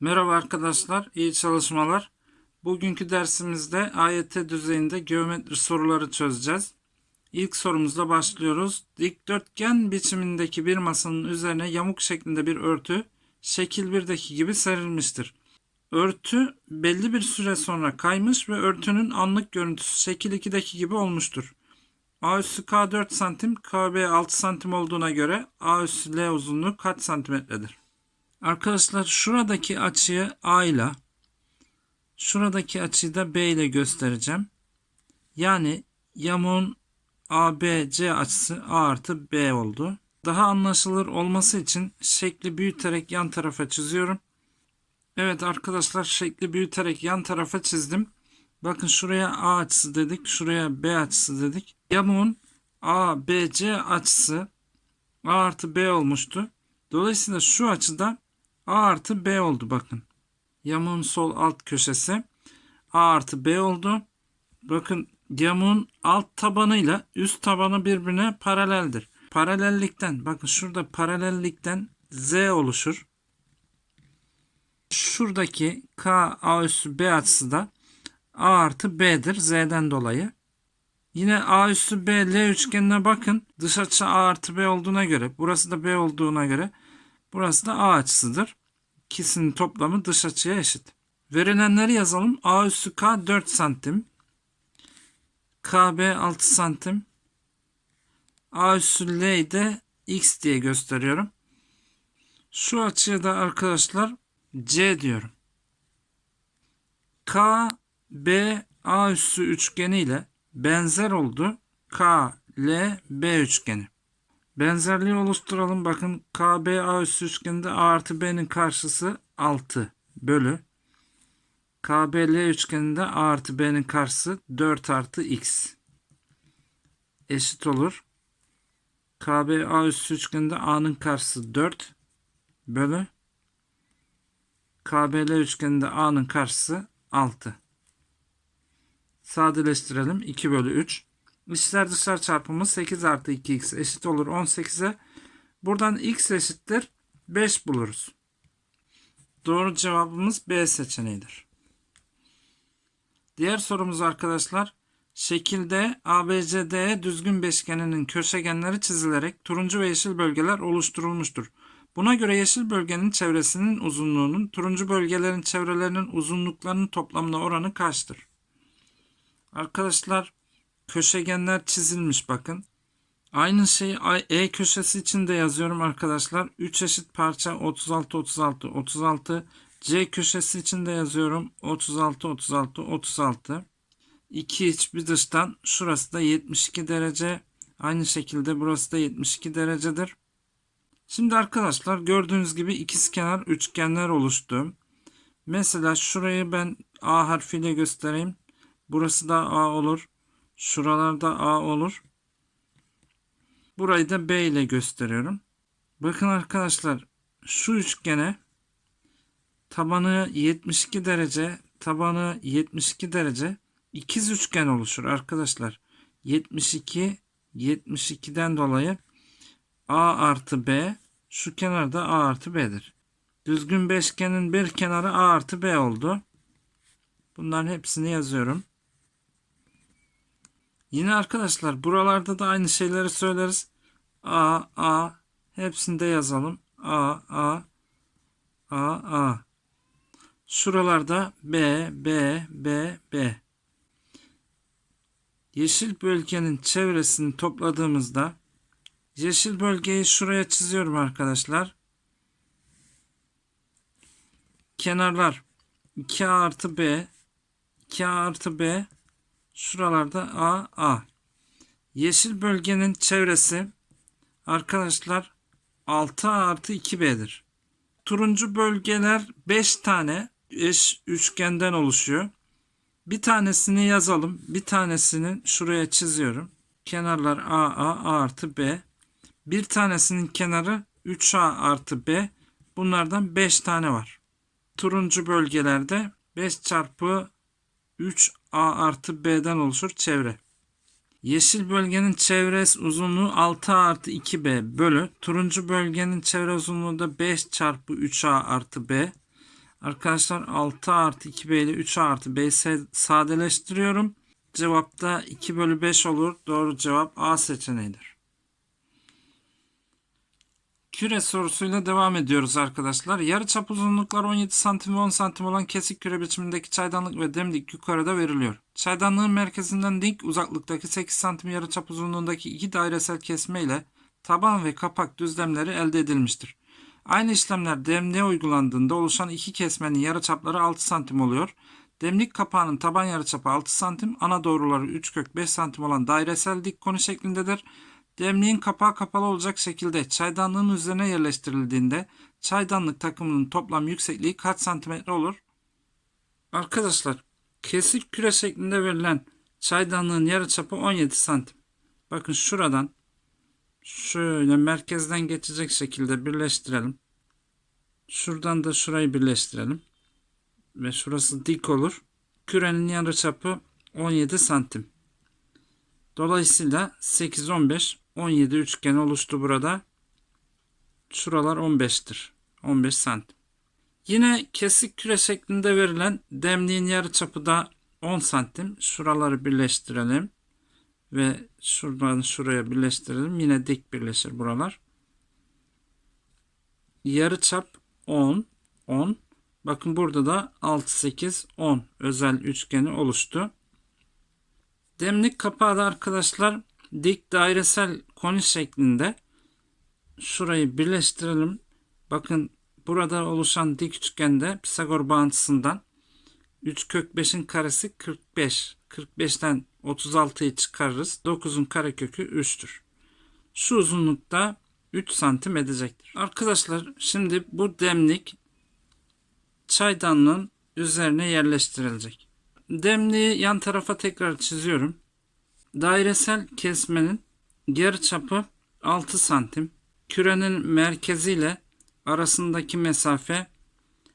Merhaba arkadaşlar, iyi çalışmalar. Bugünkü dersimizde AYT düzeyinde geometri soruları çözeceğiz. İlk sorumuzla başlıyoruz. Dikdörtgen biçimindeki bir masanın üzerine yamuk şeklinde bir örtü şekil 1'deki gibi serilmiştir. Örtü belli bir süre sonra kaymış ve örtünün anlık görüntüsü şekil 2'deki gibi olmuştur. A üssü K 4 santim, KB 6 santim olduğuna göre A üssü L uzunluğu kaç santimetredir? Arkadaşlar şuradaki açıyı A ile şuradaki açıyı da B ile göstereceğim. Yani yamuğun ABC açısı A artı B oldu. Daha anlaşılır olması için şekli büyüterek yan tarafa çiziyorum. Evet arkadaşlar şekli büyüterek yan tarafa çizdim. Bakın şuraya A açısı dedik. Şuraya B açısı dedik. Yamuğun ABC açısı A artı B olmuştu. Dolayısıyla şu açıda A artı B oldu bakın. Yamuğun sol alt köşesi A artı B oldu. Bakın yamuğun alt tabanıyla üst tabanı birbirine paraleldir. Paralellikten bakın şurada paralellikten Z oluşur. Şuradaki K A üssü B açısı da A artı B'dir Z'den dolayı. Yine A üssü B L üçgenine bakın. Dış açı A artı B olduğuna göre burası da B olduğuna göre burası da A açısıdır. İkisinin toplamı dış açıya eşit. Verilenleri yazalım. A üssü K 4 santim. KB 6 santim. A üssü L'yi de X diye gösteriyorum. Şu açıya da arkadaşlar C diyorum. K, B, A üssü üçgeni ile benzer oldu. K, L, B üçgeni. Benzerliği oluşturalım. Bakın KBA üssü üçgeninde A artı B'nin karşısı 6 bölü. KBL üçgeninde A artı B'nin karşısı 4 artı X. Eşit olur. KBA üssü üçgeninde A'nın karşısı 4 bölü. KBL üçgeninde A'nın karşısı 6. Sadeleştirelim. 2 bölü 3. İçler dışlar çarpımı 8 artı 2x eşit olur 18'e. Buradan x eşittir 5 buluruz. Doğru cevabımız B seçeneğidir. Diğer sorumuz arkadaşlar. Şekilde ABCD düzgün beşgeninin köşegenleri çizilerek turuncu ve yeşil bölgeler oluşturulmuştur. Buna göre yeşil bölgenin çevresinin uzunluğunun turuncu bölgelerin çevrelerinin uzunluklarının toplamına oranı kaçtır? Arkadaşlar köşegenler çizilmiş bakın. Aynı şeyi E köşesi için de yazıyorum arkadaşlar. 3 eşit parça 36 36 36. C köşesi için de yazıyorum. 36 36 36. 2 iç bir dıştan şurası da 72 derece. Aynı şekilde burası da 72 derecedir. Şimdi arkadaşlar gördüğünüz gibi ikizkenar üçgenler oluştu. Mesela şurayı ben A harfiyle göstereyim. Burası da A olur. Şuralarda A olur. Burayı da B ile gösteriyorum. Bakın arkadaşlar şu üçgene tabanı 72 derece, tabanı 72 derece ikiz üçgen oluşur arkadaşlar. 72 72'den dolayı A artı B şu kenarda A artı B'dir. Düzgün beşgenin bir kenarı A artı B oldu. Bunların hepsini yazıyorum. Yine arkadaşlar buralarda da aynı şeyleri söyleriz. A, A hepsinde yazalım. A, A, A, A. Şuralarda B, B, B, B. Yeşil bölgenin çevresini topladığımızda yeşil bölgeyi şuraya çiziyorum arkadaşlar. Kenarlar 2A artı B 2A artı B Şuralarda A, A. Yeşil bölgenin çevresi arkadaşlar 6 artı 2B'dir. Turuncu bölgeler 5 tane eş üçgenden oluşuyor. Bir tanesini yazalım. Bir tanesini şuraya çiziyorum. Kenarlar A, A, A artı B. Bir tanesinin kenarı 3A artı B. Bunlardan 5 tane var. Turuncu bölgelerde 5 çarpı 3 A artı B'den oluşur çevre. Yeşil bölgenin çevre uzunluğu 6 artı 2B bölü turuncu bölgenin çevre uzunluğu da 5 çarpı 3A artı B. Arkadaşlar 6 artı 2b ile 3 artı b sadeleştiriyorum. Cevapta 2 bölü 5 olur. Doğru cevap A seçeneğidir. Küre sorusuyla devam ediyoruz arkadaşlar. Yarıçap uzunluklar 17 santim ve 10 santim olan kesik küre biçimindeki çaydanlık ve demlik yukarıda veriliyor. Çaydanlığın merkezinden dik uzaklıktaki 8 santim yarıçap uzunluğundaki iki dairesel kesme ile taban ve kapak düzlemleri elde edilmiştir. Aynı işlemler demliğe uygulandığında oluşan iki kesmenin yarıçapları 6 santim oluyor. Demlik kapağının taban yarıçapı 6 santim, ana doğruları 3 kök 5 santim olan dairesel dik konu şeklindedir. Demliğin kapağı kapalı olacak şekilde çaydanlığın üzerine yerleştirildiğinde çaydanlık takımının toplam yüksekliği kaç santimetre olur? Arkadaşlar kesik küre şeklinde verilen çaydanlığın yarıçapı 17 santim. Bakın şuradan şöyle merkezden geçecek şekilde birleştirelim. Şuradan da şurayı birleştirelim. Ve şurası dik olur. Kürenin yarıçapı 17 santim. Dolayısıyla 8, 15, 17 üçgen oluştu burada. Şuralar 15'tir. 15 santim. Yine kesik küre şeklinde verilen demliğin yarıçapı da 10 santim. Şuraları birleştirelim. Ve şuradan şuraya birleştirelim. Yine dik birleşir buralar. Yarıçap 10, 10. Bakın burada da 6, 8, 10 özel üçgeni oluştu. Demlik kapağı da arkadaşlar dik dairesel koni şeklinde. Şurayı birleştirelim. Bakın burada oluşan dik üçgende Pisagor bağıntısından 3 kök 5'in karesi 45. 45'ten 36'yı çıkarırız. 9'un karekökü 3'tür. Şu uzunlukta 3 santim edecektir. Arkadaşlar şimdi bu demlik çaydanlığın üzerine yerleştirilecek. Demliği yan tarafa tekrar çiziyorum. Dairesel kesmenin yarı çapı 6 santim. Kürenin merkeziyle arasındaki mesafe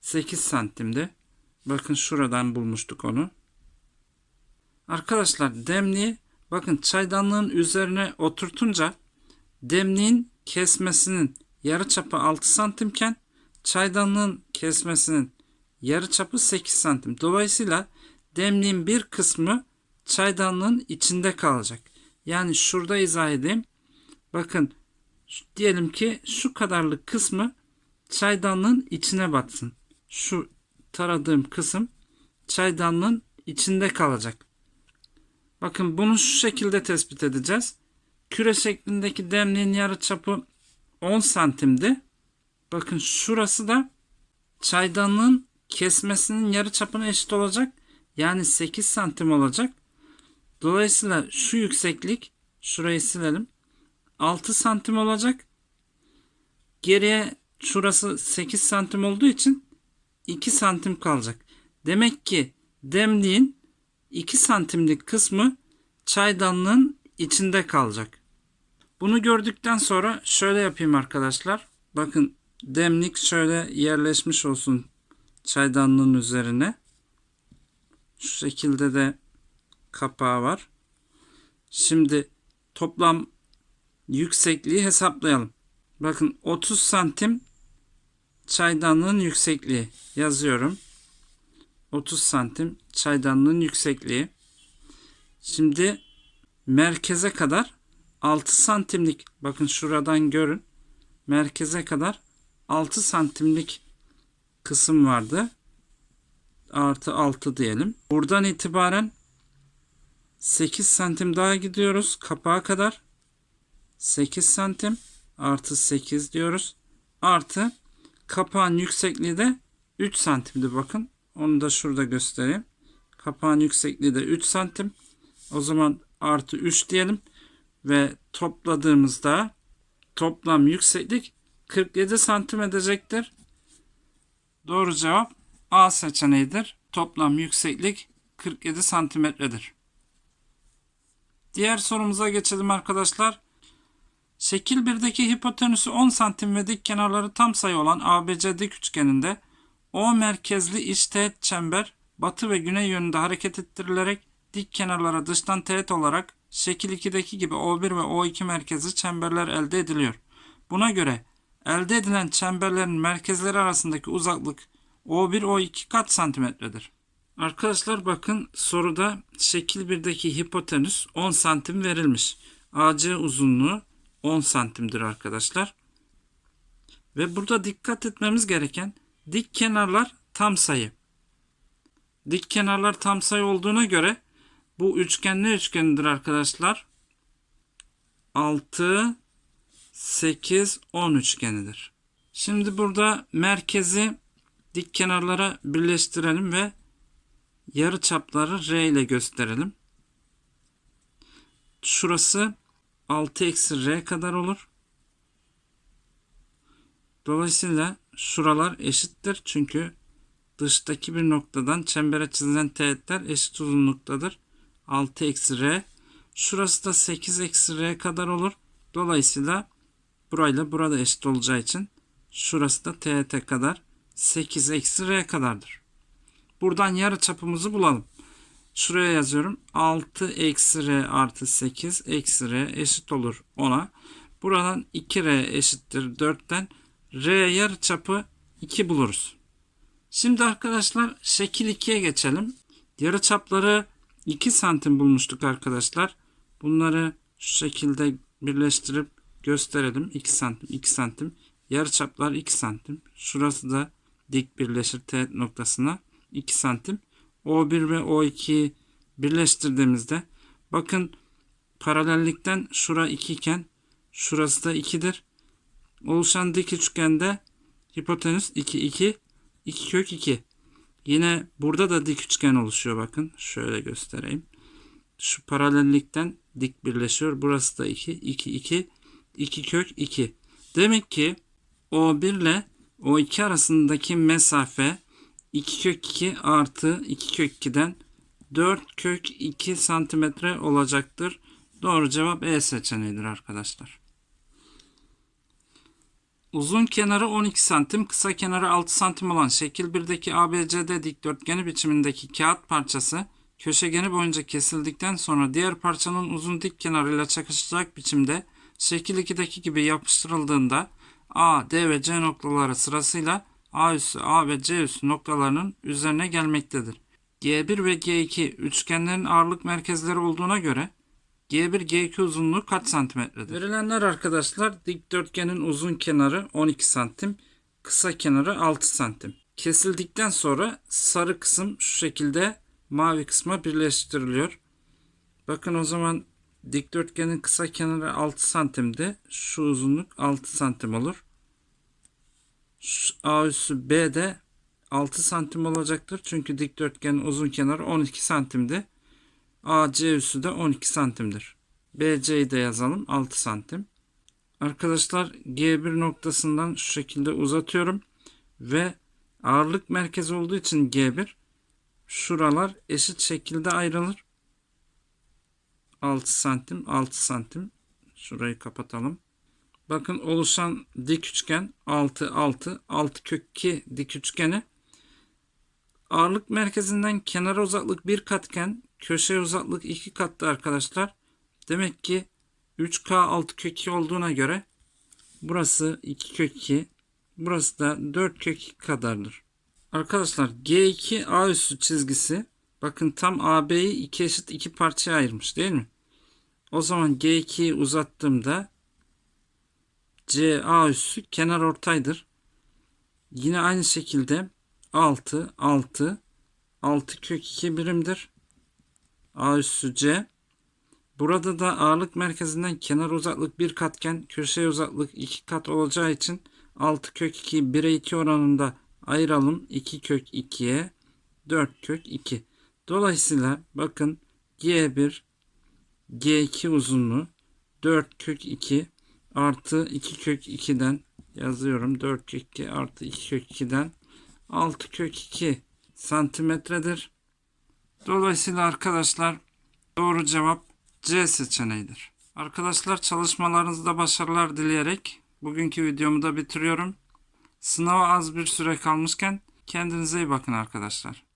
8 santimdi. Bakın şuradan bulmuştuk onu. Arkadaşlar demliği bakın çaydanlığın üzerine oturtunca demliğin kesmesinin yarı çapı 6 santimken çaydanlığın kesmesinin yarı çapı 8 santim. Dolayısıyla demliğin bir kısmı çaydanlığın içinde kalacak. Yani şurada izah edeyim. Bakın diyelim ki şu kadarlık kısmı çaydanlığın içine batsın. Şu taradığım kısım çaydanlığın içinde kalacak. Bakın bunu şu şekilde tespit edeceğiz. Küre şeklindeki demliğin yarı çapı 10 santimdi. Bakın şurası da çaydanlığın kesmesinin yarı çapına eşit olacak. Yani 8 santim olacak. Dolayısıyla şu yükseklik şurayı silelim. 6 santim olacak. Geriye şurası 8 santim olduğu için 2 santim kalacak. Demek ki demliğin 2 santimlik kısmı çaydanlığın içinde kalacak. Bunu gördükten sonra şöyle yapayım arkadaşlar. Bakın demlik şöyle yerleşmiş olsun çaydanlığın üzerine. Şu şekilde de kapağı var. Şimdi toplam yüksekliği hesaplayalım. Bakın 30 santim çaydanlığın yüksekliği yazıyorum. 30 santim çaydanlığın yüksekliği. Şimdi merkeze kadar 6 santimlik bakın şuradan görün. Merkeze kadar 6 santimlik kısım vardı. Artı 6 diyelim. Buradan itibaren 8 santim daha gidiyoruz kapağa kadar. 8 santim artı 8 diyoruz. Artı kapağın yüksekliği de 3 santimdi bakın. Onu da şurada göstereyim. Kapağın yüksekliği de 3 santim. O zaman artı 3 diyelim. Ve topladığımızda toplam yükseklik 47 santim edecektir. Doğru cevap A seçeneğidir. Toplam yükseklik 47 santimetredir. Diğer sorumuza geçelim arkadaşlar. Şekil 1'deki hipotenüsü 10 santim ve dik kenarları tam sayı olan ABC dik üçgeninde O merkezli iç teğet çember batı ve güney yönünde hareket ettirilerek dik kenarlara dıştan teğet olarak şekil 2'deki gibi O1 ve O2 merkezli çemberler elde ediliyor. Buna göre elde edilen çemberlerin merkezleri arasındaki uzaklık O1 O2 kaç santimetredir? Arkadaşlar bakın soruda şekil 1'deki hipotenüs 10 santim verilmiş. AC uzunluğu 10 santimdir arkadaşlar. Ve burada dikkat etmemiz gereken dik kenarlar tam sayı. Dik kenarlar tam sayı olduğuna göre bu üçgen ne üçgenidir arkadaşlar? 6, 8, 10 üçgenidir. Şimdi burada merkezi dik kenarlara birleştirelim ve yarı çapları R ile gösterelim. Şurası 6 eksi R kadar olur. Dolayısıyla şuralar eşittir. Çünkü dıştaki bir noktadan çembere çizilen teğetler eşit uzunluktadır. 6 eksi R. Şurası da 8 eksi R kadar olur. Dolayısıyla burayla burada eşit olacağı için şurası da teğete kadar 8 eksi R kadardır. Buradan yarı çapımızı bulalım. Şuraya yazıyorum. 6 eksi R artı 8 eksi R eşit olur 10'a. Buradan 2R eşittir 4'ten. R yarı çapı 2 buluruz. Şimdi arkadaşlar şekil 2'ye geçelim. Yarı çapları 2 santim bulmuştuk arkadaşlar. Bunları şu şekilde birleştirip gösterelim. 2 santim 2 santim. Yarı çaplar 2 santim. Şurası da dik birleşir teğet noktasına 2 santim. O1 ve O2'yi birleştirdiğimizde bakın paralellikten şura 2 iken şurası da 2'dir. Oluşan dik üçgende hipotenüs 2 2 2 kök 2. Yine burada da dik üçgen oluşuyor bakın. Şöyle göstereyim. Şu paralellikten dik birleşiyor. Burası da 2 2 2 2 kök 2. Demek ki O1 ile O2 arasındaki mesafe 2 kök 2 artı 2 kök 2'den 4 kök 2 santimetre olacaktır. Doğru cevap E seçeneğidir arkadaşlar. Uzun kenarı 12 santim, kısa kenarı 6 santim olan şekil 1'deki ABCD dikdörtgeni biçimindeki kağıt parçası köşegeni boyunca kesildikten sonra diğer parçanın uzun dik kenarıyla çakışacak biçimde şekil 2'deki gibi yapıştırıldığında A, D ve C noktaları sırasıyla A üssü, A ve C üssü noktalarının üzerine gelmektedir. G1 ve G2 üçgenlerin ağırlık merkezleri olduğuna göre G1 G2 uzunluğu kaç santimetredir? Verilenler arkadaşlar dikdörtgenin uzun kenarı 12 santim, kısa kenarı 6 santim. Kesildikten sonra sarı kısım şu şekilde mavi kısma birleştiriliyor. Bakın o zaman dikdörtgenin kısa kenarı 6 santimde şu uzunluk 6 santim olur. A üssü B de 6 santim olacaktır. Çünkü dikdörtgenin uzun kenarı 12 santimdi. AC üssü de 12 santimdir. BC'yi de yazalım 6 santim. Arkadaşlar G1 noktasından şu şekilde uzatıyorum. Ve ağırlık merkezi olduğu için G1 şuralar eşit şekilde ayrılır. 6 santim 6 santim. Şurayı kapatalım. Bakın oluşan dik üçgen 6 6 6 kök 2 dik üçgeni ağırlık merkezinden kenara uzaklık bir katken köşe uzaklık 2 kattı arkadaşlar. Demek ki 3K 6 kök 2 olduğuna göre burası 2 kök 2 burası da 4 kök 2 kadardır. Arkadaşlar G2 A üssü çizgisi bakın tam AB'yi iki eşit iki parçaya ayırmış değil mi? O zaman G2'yi uzattığımda CA üssü kenar ortaydır. Yine aynı şekilde 6 6 6 kök 2 birimdir. A üssü C. Burada da ağırlık merkezinden kenar uzaklık 1 katken köşe uzaklık 2 kat olacağı için 6 kök 2'yi 1'e 2 oranında ayıralım. 2 kök 2'ye 4 kök 2. Dolayısıyla bakın G1 G2 uzunluğu 4 kök 2 artı 2 kök 2'den yazıyorum. 4 kök 2 artı 2 kök 2'den 6 kök 2 santimetredir. Dolayısıyla arkadaşlar doğru cevap C seçeneğidir. Arkadaşlar çalışmalarınızda başarılar dileyerek bugünkü videomu da bitiriyorum. Sınava az bir süre kalmışken kendinize iyi bakın arkadaşlar.